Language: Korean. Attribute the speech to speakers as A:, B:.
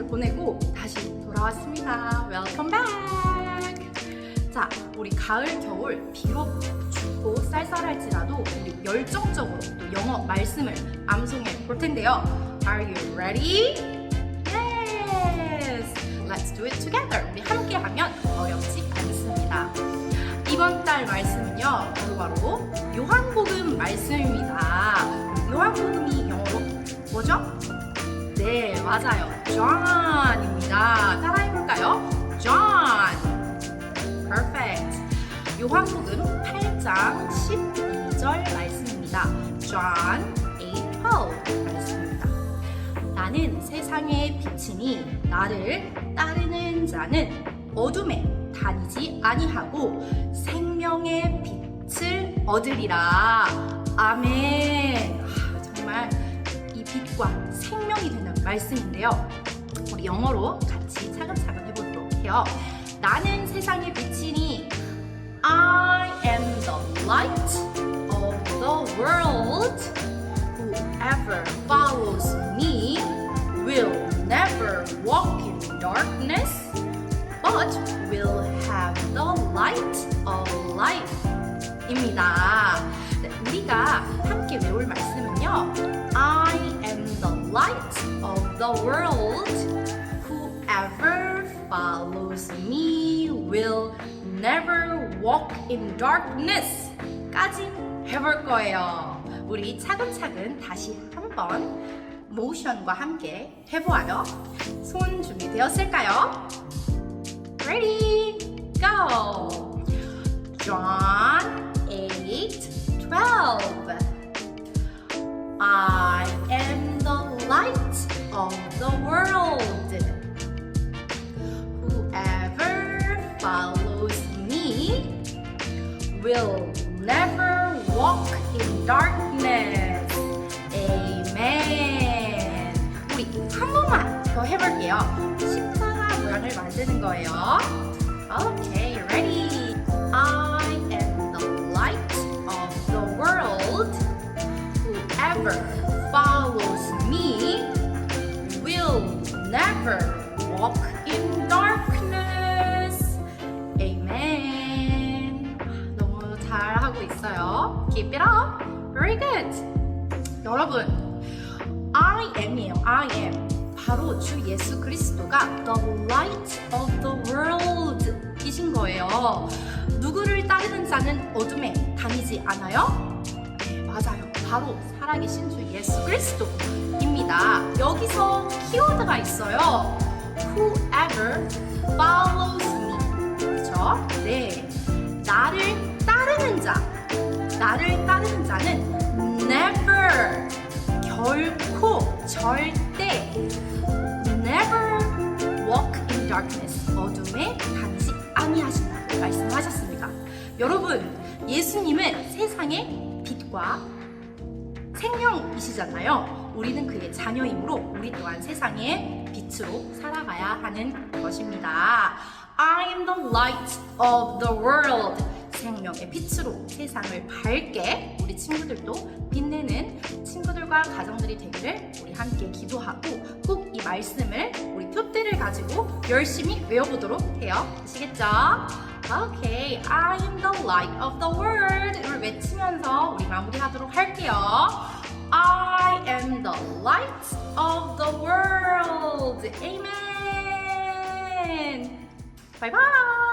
A: 잘 보내고 다시 돌아왔습니다. Welcome back. 자, 우리 가을 겨울 비록 춥고 쌀쌀할지라도 열정적으로 또 영어 말씀을 암송해 볼 텐데요. Are you ready? Yes. Let's do it together. 우리 함께 하면 어렵지 않습니다. 이번 달 말씀은요, 바로 바로 요한복음 말씀입니다. 맞아요. John입니다. 따라해볼까요? John. Perfect. 요한복음 8장 12절 말씀입니다. John 8:12 말씀입니다. 나는 세상의 빛이니 나를 따르는 자는 어둠에 다니지 아니하고 생명의 빛을 얻으리라. 아멘. 아, 정말 이 빛과 생명이 되는 말씀인데요. 우리 영어로 같이 차근차근 해보도록 해요. 나는 세상의 빛이니 I am the light of the world. Whoever follows me will never walk in darkness, but will have the light of life. 입니다. 네, 우리가 함께 외울 말씀은요. Light of the world. Whoever follows me will never walk in darkness. 까지 해볼 거예요. 우리 차근차근 다시 한번 모션과 함께 해보아요. 손 준비되었을까요? Ready, go! John 8 12. will never walk in darkness. Amen. 우리 한 번만 더 해볼게요. 십자가 모양을 만드는 거예요. Okay, ready? I am the light of the world. Whoever follows me will never walk 여러분, I am이에요. I am. 바로 주 예수 그리스도가 the light of the world 이신 거예요. 누구를 따르는 자는 어둠에 다니지 않아요? 네, 맞아요. 바로 살아계신 주 예수 그리스도입니다. 여기서 키워드가 있어요. Whoever follows me. 그렇죠? 네. 나를 따르는 자. 나를 따르는 자는 never 결코 절대 never walk in darkness 어둠에 다니지 아니하신다고 말씀하셨습니다. 여러분, 예수님은 세상의 빛과 생명이시잖아요. 우리는 그의 자녀이므로 우리 또한 세상의 빛으로 살아가야 하는 것입니다. I am the light of the world. 생명의 빛으로 세상을 밝게 우리 친구들도 빛내는 친구들과 가정들이 되기를 우리 함께 기도하고 꼭 이 말씀을 우리 표대를 가지고 열심히 외워보도록 해요. 아시겠죠? 오케이, I am the light of the world을 외치면서 우리 마무리하도록 할게요. I am the light of the world. Amen. Bye bye.